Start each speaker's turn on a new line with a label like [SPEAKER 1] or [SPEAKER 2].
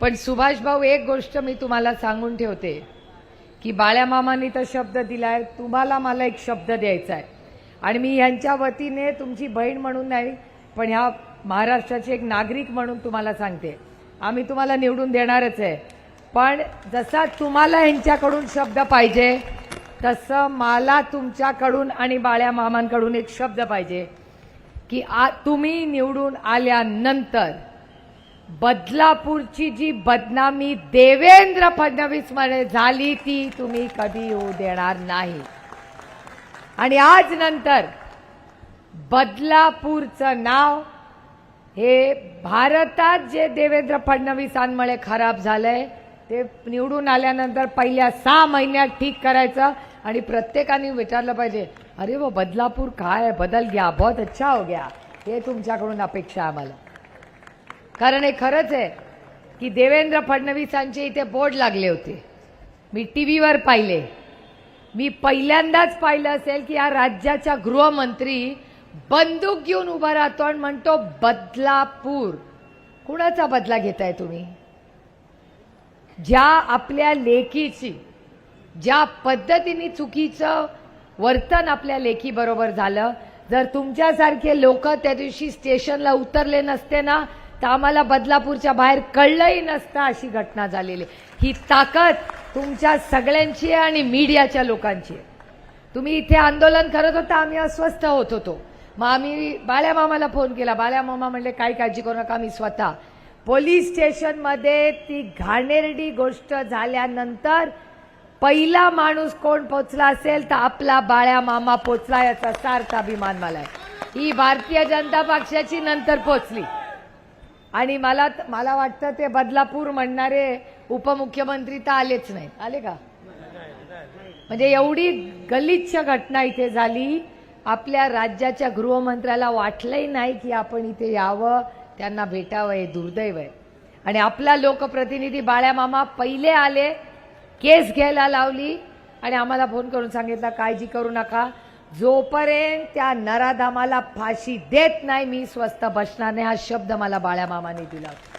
[SPEAKER 1] पण सुभाष भाऊ एक गोष्ट मी तुम्हाला सांगून ठेवते की बाळ्या मामांनी तर शब्द दिलाय तुम्हाला मला एक शब्द द्यायचा आहे आणि मी यांच्या वतीने तुमची बहीण म्हणून नाही पण ह्या महाराष्ट्राची एक नागरिक म्हणून तुम्हाला सांगते. आम्ही तुम्हाला निवडून देणारच आहे. पण जसा तुम्हाला यांच्याकडून शब्द पाहिजे तसं मला तुमच्याकडून आणि बाळ्या मामांकडून एक शब्द पाहिजे की आ तुम्ही निवडून आल्यानंतर बदलापूरची जी बदनामी देवेंद्र फडणवीसमध्ये झाली ती तुम्ही कधी होऊ देणार नाही. आणि आज नंतर बदलापूरचं नाव हे भारतात जे देवेंद्र फडणवीसांमुळे खराब झालंय ते निवडून आल्यानंतर पहिल्या सहा महिन्यात ठीक करायचं आणि प्रत्येकाने विचारलं पाहिजे अरे व बदलापूर काय? बदल गया बहुत अच्छा हो गया. हे तुमच्याकडून अपेक्षा आहे आम्हाला कारण हे खरंच आहे की देवेंद्र फडणवीसांचे इथे बोर्ड लागले होते. मी टी व्हीवर पाहिले. मी पहिल्यांदाच पाहिलं असेल की या राज्याच्या गृहमंत्री बंदूक घेऊन उभा राहतो आणि म्हणतो बदलापूर. कुणाचा बदला घेताय तुम्ही? ज्या आपल्या लेखीची ज्या पद्धतीने चुकीचं वर्तन आपल्या लेखीबरोबर झालं जर तुमच्यासारखे लोक त्या दिवशी स्टेशनला उतरले नसते ना तर आम्हाला बदलापूरच्या बाहेर कळलंही नसतं अशी घटना झालेली ही ताकद तुमच्या सगळ्यांची आहे आणि मीडियाच्या लोकांची आहे. तुम्ही इथे आंदोलन करत होता आम्ही अस्वस्थ होत होतो. मग आम्ही बाळ्या मामाला फोन केला. बाळ्या मामा म्हणले काय काळजी करू नका मी स्वतः. पोलीस स्टेशनमध्ये ती घाणेरडी गोष्ट झाल्यानंतर पहिला माणूस कोण पोचला असेल तर आपला बाळ्या मामा पोचला याचा सार्थ अभिमान मला आहे. ही भारतीय जनता पक्षाची नंतर पोचली. आणि मला मला वाटतं ते बदलापूर म्हणणारे उपमुख्यमंत्री तर आलेच नाही आले का? म्हणजे एवढी गलिच्छ घटना इथे झाली. आपल्या राज्याच्या गृहमंत्र्याला वाटलंही नाही की आपण इथे यावं. त्यांना भेटावं हे दुर्दैव आहे. आणि आपला लोकप्रतिनिधी बाळ्यामामा पहिले आले केस घ्यायला लावली आणि आम्हाला फोन करून सांगितलं काळजी करू नका. जोपर्यंत त्या नराधामाला फाशी देत नाही मी स्वस्त बसणार नाही हा शब्द मला बाळ्यामामाने दिला होता.